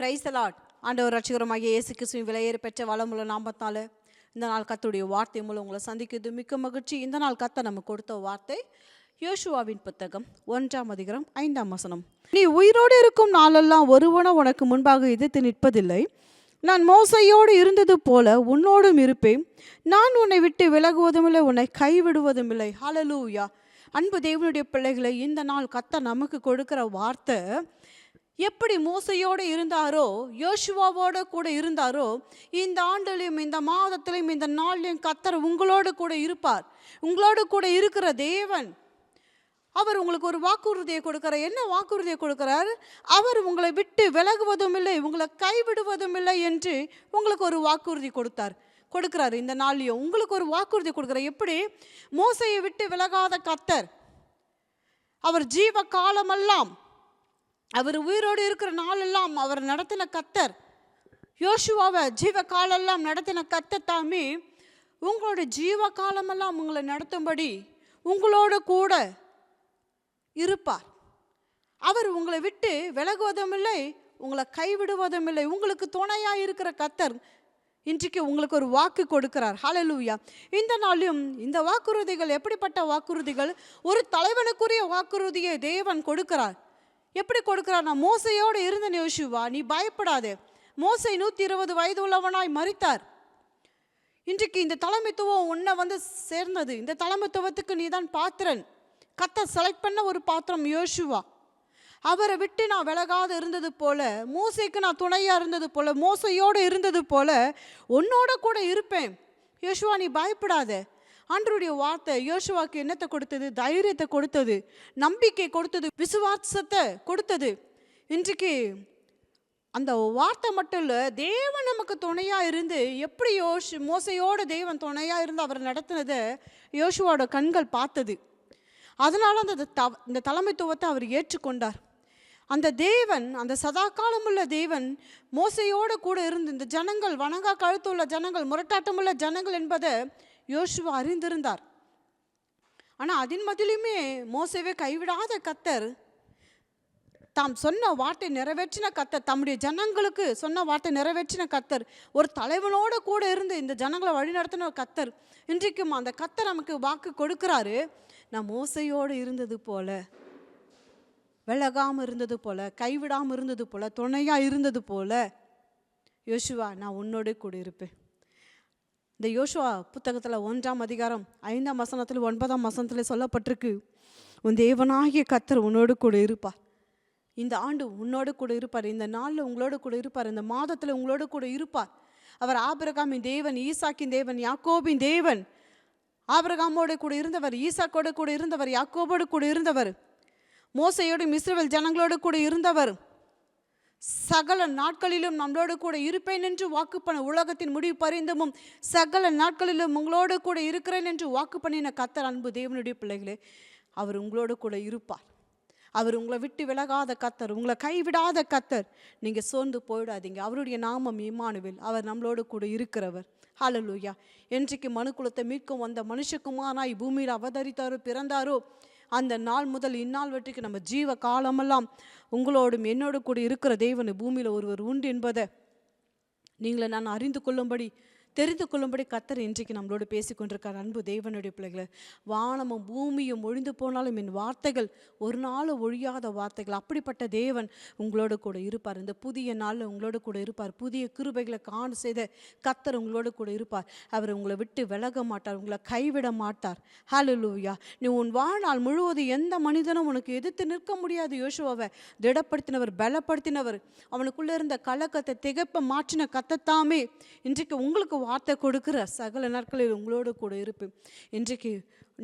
Price lot ஆண்டவர் ரட்சகரமாக இயேசு கிறிஸ்துவின் விலையேறு பெற்ற வளமுள்ள நாமத்தால இந்த நாள் கத்துடைய வார்த்தை மூலம் உங்களை சந்திக்கிறது மிக்க மகிழ்ச்சி. இந்த நாள் கத்த நமக்கு கொடுத்த வார்த்தை யோசுவாவின் புத்தகம் ஒன்றாம் அதிகாரம் ஐந்தாம் வசனம். நீ உயிரோடு இருக்கும் நாளெல்லாம் ஒருவனும் உனக்கு முன்பாக எதிர்த்து நிற்பதில்லை. நான் மோசையோடு இருந்தது போல உன்னோடும் இருப்பேன். நான் உன்னை விட்டு விலகுவதுமில்லை உன்னை கைவிடுவதும் இல்லை. ஹலலூயா அன்பு தேவனுடைய பிள்ளைகளை இந்த நாள் கத்த நமக்கு கொடுக்கிற வார்த்தை எப்படி மோசையோடு இருந்தாரோ யோசுவாவோட கூட இருந்தாரோ இந்த ஆண்டுலையும் இந்த மாதத்திலையும் இந்த நாள்லையும் கத்தர் உங்களோடு கூட இருப்பார். உங்களோடு கூட இருக்கிற தேவன் அவர் உங்களுக்கு ஒரு வாக்குறுதியை கொடுக்கிறார். என்ன வாக்குறுதியை கொடுக்கிறார்? அவர் உங்களை விட்டு விலகுவதும் இல்லை உங்களை கைவிடுவதும் இல்லை என்று உங்களுக்கு ஒரு வாக்குறுதி கொடுத்தார். கொடுக்கிறார் இந்த நாள்லையும். உங்களுக்கு ஒரு வாக்குறுதி கொடுக்குறார். எப்படி? மோசையை விட்டு விலகாத கத்தர் அவர் ஜீவ காலமெல்லாம் அவர் உயிரோடு இருக்கிற நாளெல்லாம் அவர் நடத்தின கத்தர். யோசுவாவை ஜீவ காலெல்லாம் நடத்தின கத்தர் தாமே உங்களோட ஜீவ காலமெல்லாம் உங்களை நடத்தும்படி உங்களோட கூட இருப்பார். அவர் உங்களை விட்டு விலகுவதும் இல்லை உங்களை கைவிடுவதும் இல்லை உங்களுக்கு துணையாக இருக்கிற கத்தர் இன்றைக்கு உங்களுக்கு ஒரு வாக்கு கொடுக்கிறார். ஹலலூயா இந்த நாளிலும் இந்த வாக்குறுதிகள் எப்படிப்பட்ட வாக்குறுதிகள்? ஒரு தலைவனுக்குரிய வாக்குறுதியை தேவன் கொடுக்கிறார். எப்படி கொடுக்குறான்னா மோசையோடு இருந்த யோசுவா நீ பயப்படாதே. மோசை நூற்றி இருபது வயது உள்ளவனாய் மறித்தார் இன்றைக்கு இந்த தலைமைத்துவம் உன்னை வந்து சேர்ந்தது. இந்த தலைமைத்துவத்துக்கு நீ தான் பாத்திரன். கத்த செலக்ட் பண்ண ஒரு பாத்திரம் யோசுவா. அவரை விட்டு நான் விலகாது இருந்தது போல மோசைக்கு நான் துணையாக இருந்தது போல மோசையோடு இருந்தது போல உன்னோட கூட இருப்பேன். யோசுவா நீ பயப்படாத. ஆண்டருடைய வார்த்தை யோசுவாக்கு என்னத்தை கொடுத்தது? தைரியத்தை கொடுத்தது. நம்பிக்கை கொடுத்தது. விசுவாசத்தை கொடுத்தது. இன்றைக்கு அந்த வார்த்தை மட்டும் இல்லை தேவன் நமக்கு துணையாக இருந்து எப்படி யோஷ் மோசையோட தேவன் துணையாக இருந்து அவர் நடத்தினதை யோசுவோட கண்கள் பார்த்தது. அதனால அந்த த இந்த தலைமைத்துவத்தை அவர் ஏற்றுக்கொண்டார். அந்த தேவன் அந்த சதா காலமுள்ள தேவன் மோசையோடு கூட இருந்து இந்த ஜனங்கள் வணங்கா கழுத்துள்ள ஜனங்கள் முரட்டாட்டமுள்ள ஜனங்கள் என்பதை யோசுவா அறிந்திருந்தார். ஆனால் அதன் மதிலுமே மோசவே கைவிடாத கத்தர் தாம் சொன்ன வார்த்தை நிறைவேற்றின கத்தர் தம்முடைய ஜனங்களுக்கு சொன்ன வார்த்தை நிறைவேற்றின கத்தர் ஒரு தலைவனோட கூட இருந்து இந்த ஜனங்களை வழிநடத்தின கத்தர். இன்றைக்கும் அந்த கத்தர் நமக்கு வாக்கு கொடுக்குறாரு. நான் மோசையோடு இருந்தது போல விலகாமல் இருந்தது போல கைவிடாமல் இருந்தது போல துணையாக இருந்தது போல யோசுவா நான் உன்னோட கூட இருப்பேன். இந்த யோசுவா புத்தகத்தில் ஒன்றாம் அதிகாரம் ஐந்தாம் வசனத்தில் ஒன்பதாம் வசனத்தில் சொல்லப்பட்டிருக்கு. உன் தேவனாகிய கத்தர் உன்னோடு கூட இருப்பார். இந்த ஆண்டு உன்னோடு கூட இருப்பார். இந்த நாளில் உங்களோடு கூட இருப்பார். இந்த மாதத்தில் உங்களோடு கூட இருப்பார். அவர் ஆபிரகாமின் தேவன் ஈசாக்கின் தேவன் யாக்கோபின் தேவன். ஆபிரகாமோடு கூட இருந்தவர் ஈசாக்கோடு கூட இருந்தவர் யாக்கோபோடு கூட இருந்தவர். மோசையோடு மிஸ்ரவேல் ஜனங்களோடு கூட இருந்தவர். சகல நாட்களிலும் நம்மளோடு கூட இருப்பேன் என்று வாக்கு பண்ண உலகத்தின் முடிவு பரிந்தமும் சகல நாட்களிலும் உங்களோடு கூட இருக்கிறேன் என்று வாக்கு பண்ணின கத்தர் அன்பு தேவனுடைய பிள்ளைகளே அவர் உங்களோடு கூட இருப்பார். அவர் உங்களை விட்டு விலகாத கத்தர் உங்களை கைவிடாத கத்தர். நீங்கள் சோர்ந்து போயிடாதீங்க. அவருடைய நாமம் இமானுவேல் அவர் நம்மளோடு கூட இருக்கிறவர். ஹலலூயா என்றைக்கு மனுக்குலத்தை மீட்கும் வந்த மனுஷக்குமானாய் பூமியில் அவதரித்தாரோ பிறந்தாரோ அந்த நாள் முதல் இந்நாள் வரைக்கும் நம்ம ஜீவ காலமெல்லாம் உங்களோடும் என்னோடு கூட இருக்கிற தேவனை பூமியில் ஒருவர் உண்டு என்பதை நீங்களை நான் அறிந்து கொள்ளும்படி தெரிந்து கொள்ளும்படி கத்தர் இன்றைக்கு நம்மளோடு பேசிக்கொண்டிருக்கார் அன்பு தேவனுடைய பிள்ளைகளை. வானமும் பூமியும் ஒழிந்து போனாலும் என் வார்த்தைகள் ஒரு நாள் ஒழியாத வார்த்தைகள். அப்படிப்பட்ட தேவன் உங்களோடு கூட இருப்பார். இந்த புதிய நாளில் உங்களோடு கூட இருப்பார். புதிய கிருபைகளை காண செய்த கத்தர் உங்களோடு கூட இருப்பார். அவர் உங்களை விட்டு விலக மாட்டார். உங்களை கைவிட மாட்டார். ஹalleluya நீ உன் வாழ்நாள் முழுவதும் எந்த மனிதனும் உனக்கு எதிர்த்து நிற்க முடியாது. யோசுவாவை திடப்படுத்தினவர் பலப்படுத்தினவர். அவனுக்குள்ளே இருந்த கலக்கத்தை திகைப்ப மாற்றின கத்தத்தாமே இன்றைக்கு உங்களுக்கு வார்த்தை கொடுக்குற சகல நாட்களில் உங்களோடு கூட இருப்பேன். இன்றைக்கு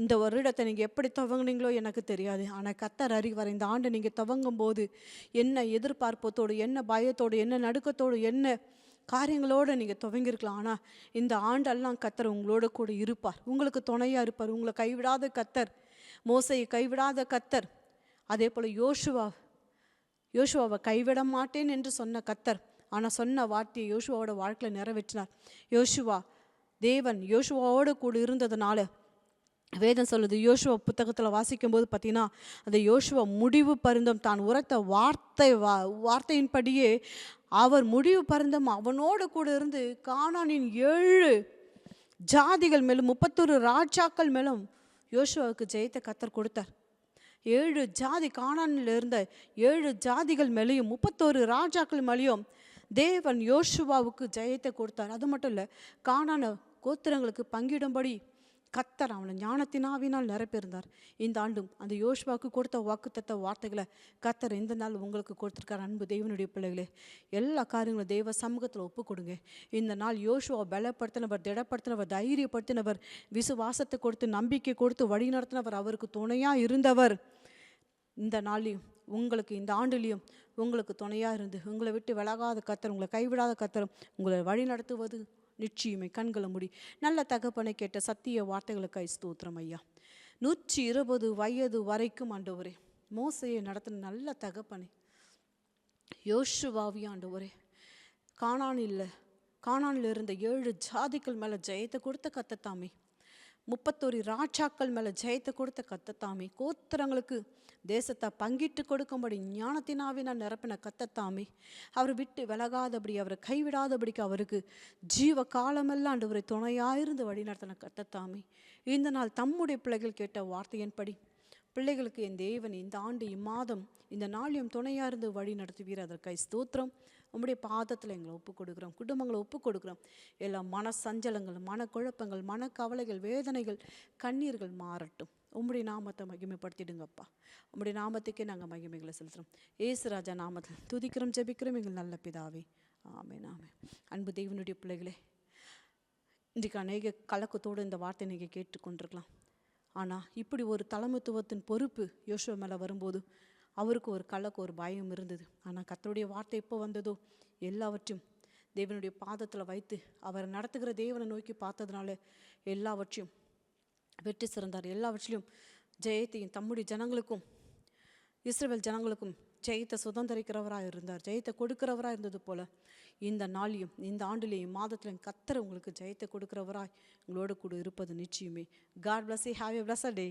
இந்த வருடத்தை நீங்கள் எப்படி துவங்குனீங்களோ எனக்கு தெரியாது. ஆனால் கத்தர் அறிவார் இந்த ஆண்டு நீங்கள் துவங்கும் போது என்ன எதிர்பார்ப்பத்தோடு என்ன பயத்தோடு என்ன நடுக்கத்தோடு என்ன காரியங்களோடு நீங்கள் துவங்கியிருக்கலாம். ஆனால் இந்த ஆண்டெல்லாம் கத்தர் உங்களோட கூட இருப்பார். உங்களுக்கு துணையாக இருப்பார். உங்களை கைவிடாத கத்தர் மோசையை கைவிடாத கத்தர் அதே போல் யோசுவா யோசுவாவை கைவிட மாட்டேன் என்று சொன்ன கத்தர் ஆனால் சொன்ன வார்த்தையை யோசுவாவோட வாழ்க்கையில் நிறைவேற்றினார். யோசுவா தேவன் யோசுவாவோடு கூட இருந்ததுனால வேதம் சொல்லுது யோசுவா புத்தகத்தில் வாசிக்கும்போது பார்த்தீங்கன்னா அந்த யோசுவா முடிவு பருந்தம் தான் உரத்த வார்த்தை வா வார்த்தையின்படியே அவர் முடிவு பருந்தம் அவனோடு கூட இருந்து காணானின் ஏழு ஜாதிகள் மேலும் முப்பத்தொரு ராஜாக்கள் மேலும் யோசுவாவுக்கு ஜெயத்தை கத்தர் கொடுத்தார். ஏழு ஜாதி காணானில் இருந்த ஏழு ஜாதிகள் மேலேயும் முப்பத்தோரு ராஜாக்கள் மேலேயும் தேவன் யோசுவாவுக்கு ஜெயத்தை கொடுத்தார். அது மட்டும் இல்லை காணான கோத்திரங்களுக்கு பங்கிடும்படி கத்தர் அவனை ஞானத்தினாவினால் நிரப்பியிருந்தார். இந்த ஆண்டும் அந்த யோசுவாவுக்கு கொடுத்த வாக்குத்தத்த வார்த்தைகளை கத்தர் இந்த நாள் உங்களுக்கு கொடுத்துருக்கார். அன்பு தெய்வனுடைய பிள்ளைகளே எல்லா காரியங்களும் தெய்வ சமூகத்தில் ஒப்பு கொடுங்க இந்த நாள் யோசுவாவை பலப்படுத்தினவர் திடப்படுத்தினவர் தைரியப்படுத்தினவர் விசுவாசத்தை கொடுத்து நம்பிக்கை கொடுத்து வழி நடத்தினவர் அவருக்கு துணையாக இருந்தவர். இந்த நாளையும் உங்களுக்கு இந்த ஆண்டுலேயும் உங்களுக்கு துணையாக இருந்து உங்களை விட்டு விலகாத கத்தர் உங்களை கைவிடாத கத்தர் உங்களை வழி நடத்துவது நிச்சயமே கண்களை முடி. நல்ல தகப்பனை கேட்ட சத்திய வார்த்தைகளுக்காய் ஸ்தோத்திரம் ஐயா. நூற்றி இருபது வயது வரைக்கும் ஆண்டவரே மோசையை நடத்தின நல்ல தகப்பனை யோசுவாவி ஆண்டவரே காணானில் காணானில் இருந்த ஏழு ஜாதிகள் மேலே ஜெயத்தை கொடுத்த கத்தத்தாமே முப்பத்தோரு ராஜாக்கள் மேலே ஜெயத்தை கொடுத்த கத்தத்தாமே கோத்திரங்களுக்கு தேசத்தை பங்கிட்டு கொடுக்கும்படி ஞானத்தினாவினால் நிரப்பின கத்தத்தாமே. அவர் விட்டு விலகாதபடி அவரை கைவிடாதபடிக்கு அவருக்கு ஜீவ காலமெல்லாம் ஆண்டவரை துணையாயிருந்து வழிநடத்தின கத்தத்தாமே. இந்த நாள் தம்முடைய பிள்ளைகள் கேட்ட வார்த்தையின்படி பிள்ளைகளுக்கு என் தேவன் இந்த ஆண்டு இம்மாதம் இந்த நாளையும் துணையாக இருந்து வழி நடத்துவீர். அதற்காய் ஸ்தோத்திரம். உங்களுடைய பாதத்தில் எங்களை ஒப்புக் கொடுக்குறோம் குடும்பங்களை ஒப்புக் கொடுக்குறோம் எல்லா மன சஞ்சலங்கள் மனக்குழப்பங்கள் மனக்கவலைகள் வேதனைகள் கண்ணீர்கள் மாறட்டும். உம்முடைய நாமத்தை மகிமைப்படுத்திடுங்கப்பா. உம்முடைய நாமத்துக்கே நாங்கள் மகிமைகளை செலுத்துகிறோம் ஏசுராஜா நாமத்தில் துதிக்கிறோம் ஜெபிக்கிறோம் எங்கள் நல்ல பிதாவே. ஆமே நாமே அன்பு தெய்வனுடைய பிள்ளைகளே இன்றைக்கு அநேக கலக்கத்தோடு இந்த வார்த்தை நீங்கள் கேட்டுக்கொண்டிருக்கலாம். ஆனால் இப்படி ஒரு தலைமைத்துவத்தின் பொறுப்பு யோசுவா மேலே வரும்போது அவருக்கு ஒரு கலக்கு ஒரு பயம் இருந்தது. ஆனால் கத்தருடைய வார்த்தை எப்போ வந்ததோ எல்லாவற்றையும் தேவனுடைய பாதத்தில் வைத்து அவர் நடத்துகிற தேவனை நோக்கி பார்த்ததுனால எல்லாவற்றையும் வெற்றி சிறந்தார். எல்லாவற்றிலும் ஜெயத்தையும் தம்முடைய ஜனங்களுக்கும் இஸ்ரேல் ஜனங்களுக்கும் ஜெயத்தை சுதந்திரிக்கிறவராக இருந்தார். ஜெயத்தை கொடுக்கிறவராக இருந்தது போல இந்த நாளையும் இந்த ஆண்டுலேயும் மாதத்திலையும் கத்தர் உங்களுக்கு ஜெயத்தை கொடுக்கிறவராய் உங்களோடு கூட இருப்பது நிச்சயமே. God bless have have a a day